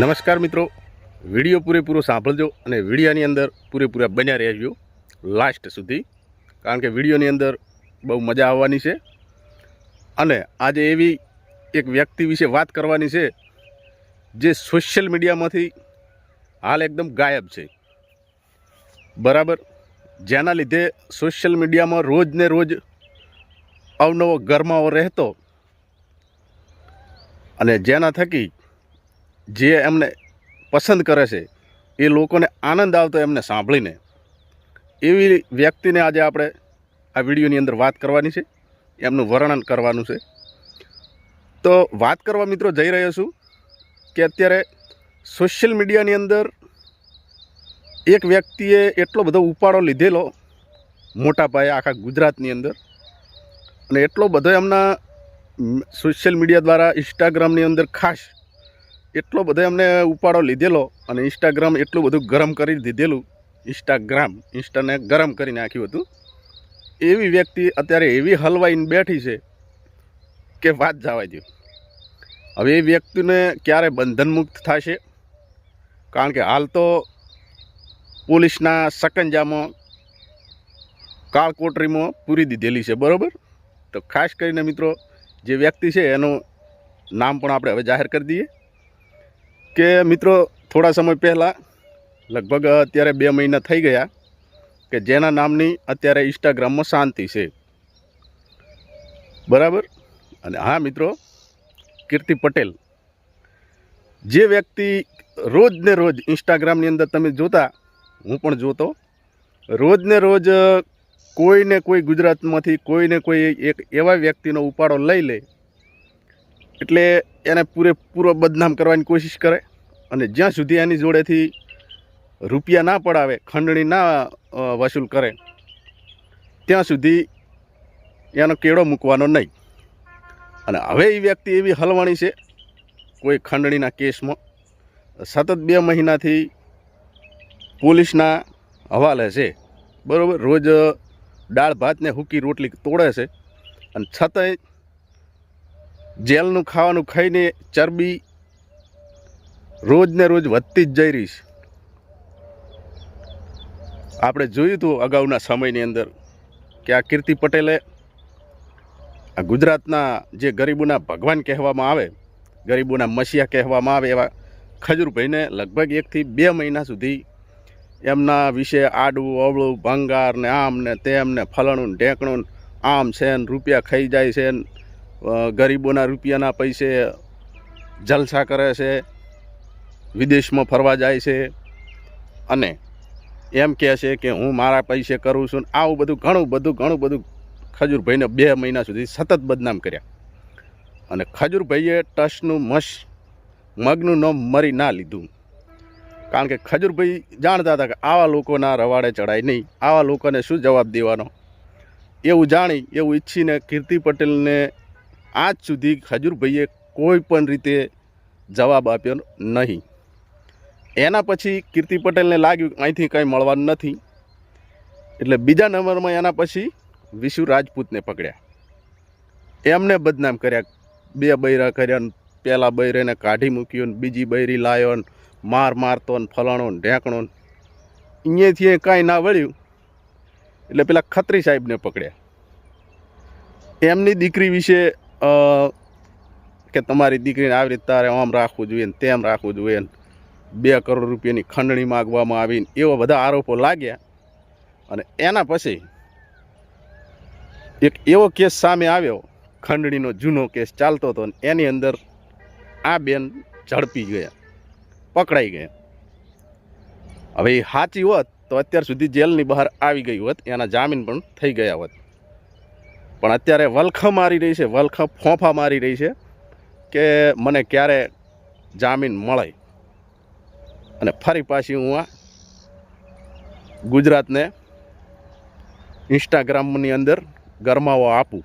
નમસ્કાર મિત્રો. વીડિયો પૂરેપૂરો સાંભળજો અને વિડીયાની અંદર પૂરેપૂરા બન્યા રહેજો લાસ્ટ સુધી. કારણ કે વિડીયોની અંદર બહુ મજા આવવાની છે. અને આજે એવી એક વ્યક્તિ વિશે વાત કરવાની છે, જે સોશિયલ મીડિયામાંથી હાલ એકદમ ગાયબ છે. બરાબર? જેના લીધે સોશિયલ મીડિયામાં રોજ ને રોજ અવનવો ગરમાવો રહેતો. અને જેના થકી જે એમને પસંદ કરે છે, એ લોકોને આનંદ આવતો એમને સાંભળીને. એવી વ્યક્તિને આજે આપણે આ વિડીયોની અંદર વાત કરવાની છે, એમનું વર્ણન કરવાનું છે. તો વાત કરવા મિત્રો જઈ રહ્યો છું કે અત્યારે સોશિયલ મીડિયાની અંદર એક વ્યક્તિએ એટલો બધો ઉપાડો લીધેલો મોટા પાયે આખા ગુજરાતની અંદર. અને એટલો બધો એમના સોશિયલ મીડિયા દ્વારા ઇન્સ્ટાગ્રામની અંદર ખાસ એટલો બધો એમને ઉપાડો લીધેલો અને ઇન્સ્ટાગ્રામ એટલું બધું ગરમ કરી દીધેલું. ઇન્સ્ટાગ્રામ ઇન્સ્ટાને ગરમ કરી નાખ્યું હતું. એવી વ્યક્તિ અત્યારે એવી હલવાઈને બેઠી છે કે વાત જવા દો હવે એ વ્યક્તિને ક્યારે બંધનમુક્ત થશે? કારણ કે હાલ તો પોલીસના સકંજામાં કાળકોટરીમાં પૂરી દીધેલી છે, બરાબર? તો ખાસ કરીને મિત્રો, જે વ્યક્તિ છે એનું નામ પણ આપણે હવે જાહેર કરી દઈએ. કે મિત્રો, થોડા સમય પહેલાં, લગભગ અત્યારે બે મહિના થઈ ગયા, કે જેના નામની અત્યારે ઇન્સ્ટાગ્રામમાં શાંતિ છે. બરાબર? અને હા મિત્રો, કીર્તિ પટેલ. જે વ્યક્તિ રોજ ને રોજ ઇન્સ્ટાગ્રામની અંદર તમે જોતા, હું પણ જોતો, રોજ ને રોજ કોઈને કોઈ ગુજરાતમાંથી કોઈને કોઈ એક એવા વ્યક્તિનો ઉપાડો લઈ લે એટલે એને પૂરેપૂરો બદનામ કરવાની કોશિશ કરે અને જ્યાં સુધી એની જોડેથી રૂપિયા ના પડાવે, ખંડણી ના વસૂલ કરે, ત્યાં સુધી એનો કેળો મૂકવાનો નહીં. અને હવે એ વ્યક્તિ એવી હલવાણી છે, કોઈ ખંડણીના કેસમાં. સતત બે મહિનાથી પોલીસના હવાલે છે. બરાબર? રોજ દાળ ભાતને હૂકી રોટલી તોડે છે. અને છતાંય જેલનું ખાવાનું ખાઈને ચરબી રોજને રોજ વધતી જ જઈ રહી છે. આપણે જોયું હતું અગાઉના સમયની અંદર કે આ કીર્તિ પટેલે આ ગુજરાતના જે ગરીબોના ભગવાન કહેવામાં આવે, ગરીબોના મસીહા કહેવામાં આવે એવા ખજુરભાઈને લગભગ એકથી બે મહિના સુધી એમના વિશે આડવું અવળું, ભંગાર ને આમ ને તેમ ને ફલણું ઢેકણું આમ છે ને રૂપિયા ખાઈ જાય છે ને ગરીબોના રૂપિયાના પૈસે જલસા કરે છે, વિદેશમાં ફરવા જાય છે. અને એમ કહે છે કે હું મારા પૈસે કરું છું. આવું બધું ઘણું બધું ઘણું બધું ખજૂરભાઈને બે મહિના સુધી સતત બદનામ કર્યા. અને ખજૂરભાઈએ ટસનું મશ મગનું નામ મરી ના લીધું. કારણ કે ખજૂરભાઈ જાણતા હતા કે આવા લોકોના રવાડે ચડાય નહીં. આવા લોકોને શું જવાબ દેવાનો? એવું જાણી, એવું ઈચ્છીને કીર્તિ પટેલને આજ સુધી ખજૂરભાઈએ કોઈ પણ રીતે જવાબ આપ્યો નહીં. એના પછી કીર્તિ પટેલને લાગ્યું અહીંથી કંઈ મળવાનું નથી. એટલે બીજા નંબરમાં એના પછી વિશુ રાજપૂતને પકડ્યા. એમને બદનામ કર્યા. બે બૈરા કર્યા ને પહેલાં બૈરેને કાઢી મૂક્યો ને બીજી બૈરી લાવ્યો ને માર મારતો ને ફલાણો ને ઢેંકણો અહીંયાથી કાંઈ ના વળ્યું. એટલે પેલા ખત્રી સાહેબને પકડ્યા. એમની દીકરી વિશે કે તમારી દીકરીને આવી રીતે તારે આમ રાખવું જોઈએ ને તેમ રાખવું જોઈએ ને બે કરોડ રૂપિયાની ખંડણી માગવામાં આવી ને એવા બધા આરોપો લાગ્યા. અને એના પછી એક એવો કેસ સામે આવ્યો, ખંડણીનો જૂનો કેસ ચાલતો હતો ને એની અંદર આ બેન ઝડપી ગયા, પકડાઈ ગયા. હવે એ સાચી હોત તો અત્યાર સુધી જેલની બહાર આવી ગઈ હોત, એના જામીન પણ થઈ ગયા હોત. પણ અત્યારે વલખ મારી રહી છે, વલખ ફોંફા મારી રહી છે કે મને ક્યારે જામીન મળે. અને ફરી પાછી હું આ ગુજરાતને ઇન્સ્ટાગ્રામની અંદર ગરમાવો આપું.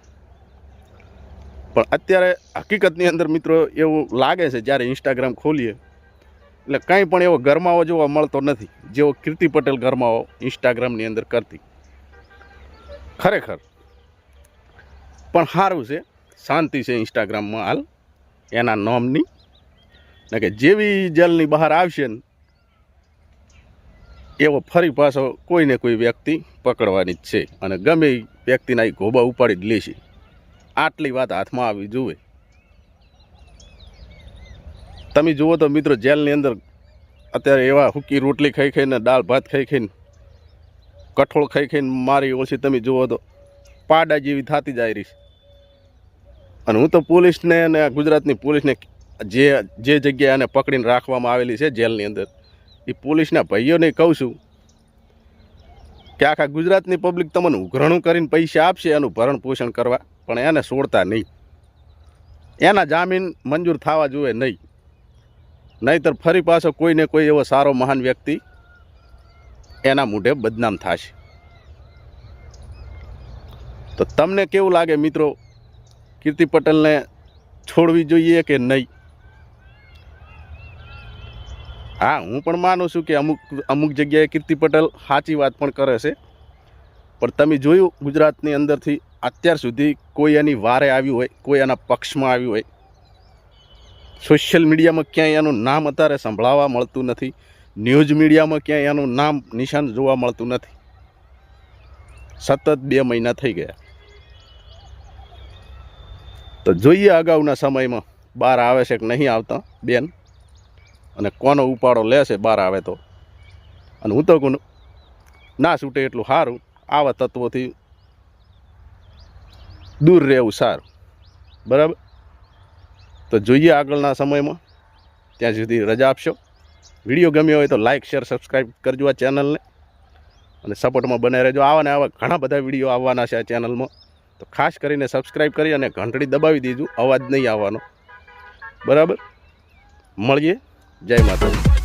પણ અત્યારે હકીકતની અંદર મિત્રો એવું લાગે છે, જ્યારે ઇન્સ્ટાગ્રામ ખોલીએ, એટલે કંઈ પણ એવો ગરમાવો જોવા મળતો નથી, જેવો કીર્તિ પટેલ ગરમાવો ઇન્સ્ટાગ્રામની અંદર કરતી. ખરેખર પણ સારું છે. શાંતિ છે ઇન્સ્ટાગ્રામમાં હાલ. એના નામની. ને કે જેવી જેલની બહાર આવશે ને, એવો ફરી પાછો કોઈને કોઈ વ્યક્તિ પકડવાની જ છે. અને ગમે વ્યક્તિના એ ગોબા ઉપાડી જ લેશે આટલી વાત હાથમાં આવી જુએ. તમે જુઓ તો મિત્રો જેલની અંદર અત્યારે એવા હુકી રોટલી ખાઈ ખાઈને, દાળ ભાત ખાઈ ખાઈને, કઠોળ ખાઈ ખાઈને મારી ઓછી તમે જુઓ તો પાડા જેવી થતી જાય રહી છે. અને હું તો પોલીસને અને ગુજરાતની પોલીસને જે જે જગ્યાએ આને પકડીને રાખવામાં આવેલી છે જેલની અંદર, એ પોલીસના ભાઈઓને કહું છું કે આખા ગુજરાતની પબ્લિક તમને ઉઘરણું કરીને પૈસા આપશે એનું ભરણ પોષણ કરવા, પણ એને છોડતા નહીં. એના જામીન મંજૂર થવા જોઈએ નહીં. નહીંતર ફરી પાછો કોઈને કોઈ એવો સારો મહાન વ્યક્તિ એના મૂઢે બદનામ થશે. તો તમને કેવું લાગે મિત્રો કીર્તિ પટેલને છોડવી જોઈએ કે નહીં? હા, હું પણ માનું છું કે અમુક અમુક જગ્યાએ કીર્તિ પટેલ સાચી વાત પણ કરે છે. પણ તમે જોયું ગુજરાતની અંદરથી અત્યાર સુધી કોઈ એની વારે આવ્યું હોય, કોઈ એના પક્ષમાં આવ્યું હોય. સોશિયલ મીડિયામાં ક્યાંય એનું નામ અત્યારે સંભળાવવા મળતું નથી. ન્યૂઝ મીડિયામાં ક્યાંય એનું નામ નિશાન જોવા મળતું નથી. સતત બે મહિના થઈ ગયા. તો જોઈએ અગાઉના સમયમાં બહાર આવે છે કે નહીં આવતા, બેન? અને કોનો ઉપાડો લેશે બહાર આવે તો? અને હું તો કહું, ના છૂટે એટલું સારું. આવા તત્વોથી દૂર રહેવું સારું. બરાબર? તો જોઈએ આગળના સમયમાં. ત્યાં સુધી રજા આપશો. વીડિયો ગમ્યો હોય તો લાઇક શેર સબસ્ક્રાઈબ કરજો આ ચેનલને. અને સપોર્ટમાં બને રહેજો. આવા ને આવા ઘણા બધા વીડિયો આવવાના છે આ ચેનલમાં. તો ખાસ કરીને સબસ્ક્રાઈબ કરી અને ઘંટડી દબાવી દીધું. અવાજ નહીં આવવાનો. બરાબર? મળીએ. જય માતાજી.